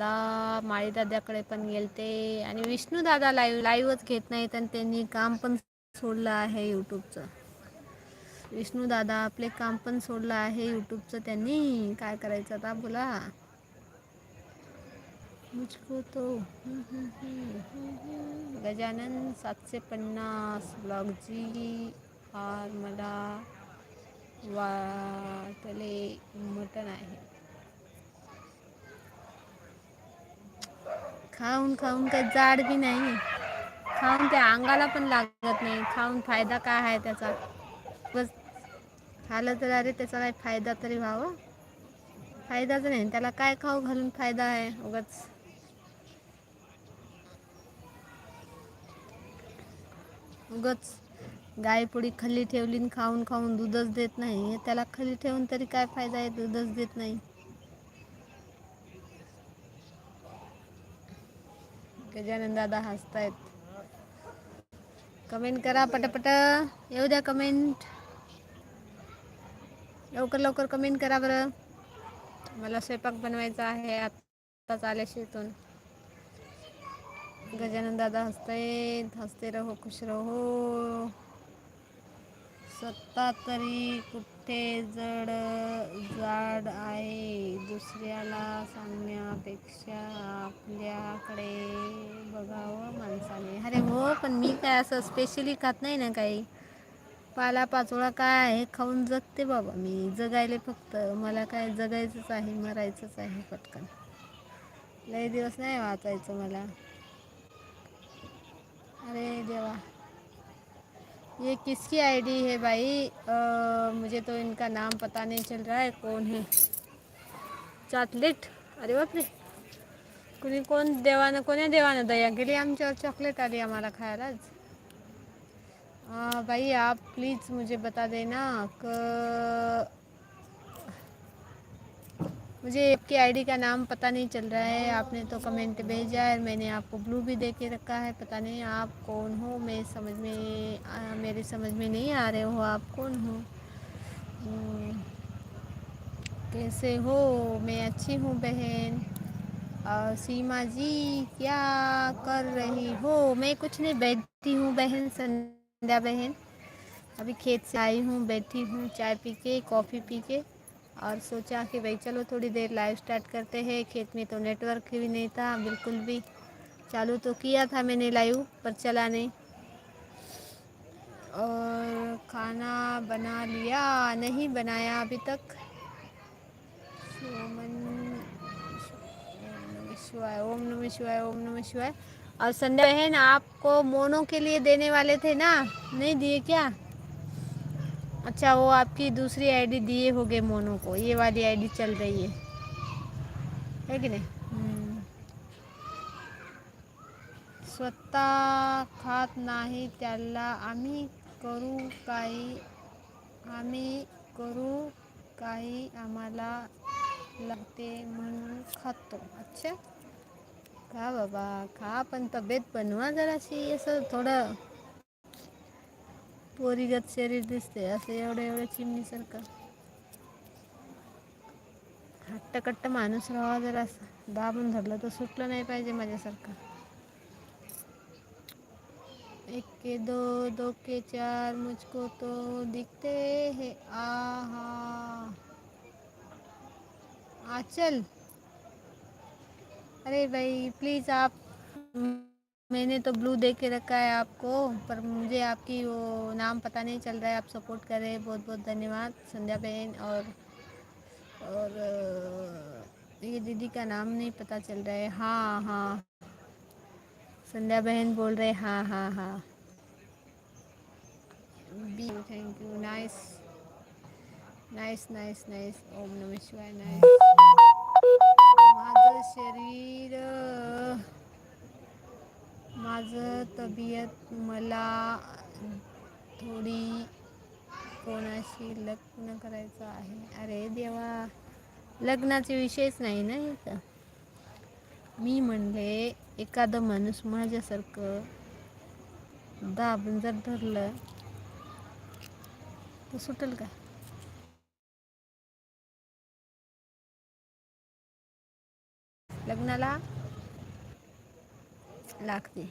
दादा माळी दादाकडे पण गेलते आणि विष्णू दादा लाईव्ह लाईव्हच घेत नाहीत आणि त्यांनी काम पण सोडलं आहे यूट्यूबचं विष्णू दादा आपले काम पण सोडलं आहे यूट्यूबचं त्यांनी काय करायचं आता बोला. मुझको तो गजानन सातशे पन्नास ब्लॉगजी फार मला वाटले मटण आहे. खाऊन खाऊन काही जाड बी नाही. खाऊन त्या अंगाला पण लागत नाही. खाऊन फायदा काय आहे त्याचा? बस खाल्लं तर अरे त्याचा काही फायदा तरी व्हावं. फायदाच नाही. त्याला काय खाऊ घालून फायदा आहे उगाच. उगच गायपुडी खाली ठेवली आणि खाऊन खाऊन दूधच देत नाही. त्याला खाली ठेवून तरी काय फायदा आहे? दूधच देत नाही. गजानन दादा हसतायत कमेंट करा पटापट। येऊ द्या कमेंट। लवकर लवकर कमेंट करा बरं। मला स्वयंपाक बनवायचा आहे आत्ताच आल्या शेतून गजानन दादा हसतायत हसते रहो खुश रहो. स्वतः तरी कुठे ते जड जाड आहे. दुसऱ्याला सांगण्यापेक्षा आपल्याकडे बघावं माणसाने. अरे हो पण मी काय असं स्पेशली खात नाही ना काही. पालापाचोळा काय आहे? खाऊन जगते बाबा मी. जगायले फक्त. मला काय जगायचंच आहे मरायचंच आहे पटकन. लय दिवस नाही वाचायचं मला. अरे देवा. ये किसकी आईडी है भाई? आ, मुझे तो इनका नाम पता नहीं चल रहा है कौन है? चॉकलेट? अरे बापरे कुणी कोण देवानं कोण्या देवानं दया केली आमच्यावर चॉकलेट आली आम्हाला खायलाच आ, भाई आप प्लीज़ मुझे बता देना क मुझे आपकी आईडी का नाम पता नहीं चल रहा है। आपने तो कमेंट भेजा है मैंने आपको ब्लू भी दे के रखा है। पता नहीं आप कौन हो? मैं समझ में आ, मेरे समझ में नहीं आ रहे हो आप कौन हो? हम्म, कैसे हो? मैं अच्छी हूँ बहन। और सीमा जी क्या कर रही हो? मैं कुछ नहीं बैठी हूँ बहन संध्या बहन। अभी खेत से आई हूँ बैठी हूँ चाय पी के कॉफ़ी पी के। और सोचा कि भाई चलो थोड़ी देर लाइव स्टार्ट करते हैं। खेत में तो नेटवर्क भी नहीं था, बिल्कुल भी। चालू तो किया था मैंने लाइव पर चला नहीं। और खाना बना लिया? नहीं बनाया अभी तक। सोमन शिवाय, ओम नमः शिवाय, ओम नमः शिवाय। और संध्या बहन आपको मोनो के लिए देने वाले थे ना? नहीं दिए क्या? अच्छा वो आपकी दूसरी आईडी दिए होगे मोनो को। ये वाली आईडी चल रही है। है की नाही? स्वतः खात नाही त्याला आम्ही करू काही आम्ही करू काही आम्हाला लागते म्हणून खातो। अच्छा? खा बाबा खा पण तब्येत बनवा जराशी असं थोडं पोरीगत शरीर दिसते असं एवढं एवढं चिमणीसारखं. हट्टकट्ट माणूस राहावा जरा असं. दाबून धरलं तर सुटलं नाही पाहिजे माझ्यासारखं. एक दो दो के चार, मुझको तो दिखते हैं, आहा. आचल अरे भाई प्लीज़ आप मैंने तो ब्लू दे के रखा है आपको, पर मुझे आपकी वो नाम पता नहीं चल रहा है, आप सपोर्ट कर रहे हैं, बहुत बहुत धन्यवाद, संध्या बहन, और और ये दीदी का नाम नहीं पता चल रहा है हाँ हाँ संध्या बहन बोल रहे हाँ हाँ हाँ बी thank you nice nice nice nice ओम नमः शिवाय नाइस शरीर। माझं तब्येत मला थोडी कोणाशी लग्न करायचं आहे. अरे देवा लग्नाचे विषयच नाही ना इथं मी म्हणले एखादं माणूस माझ्यासारखं दाबून जर धरलं तर सुटेल का? लग्नाला लागते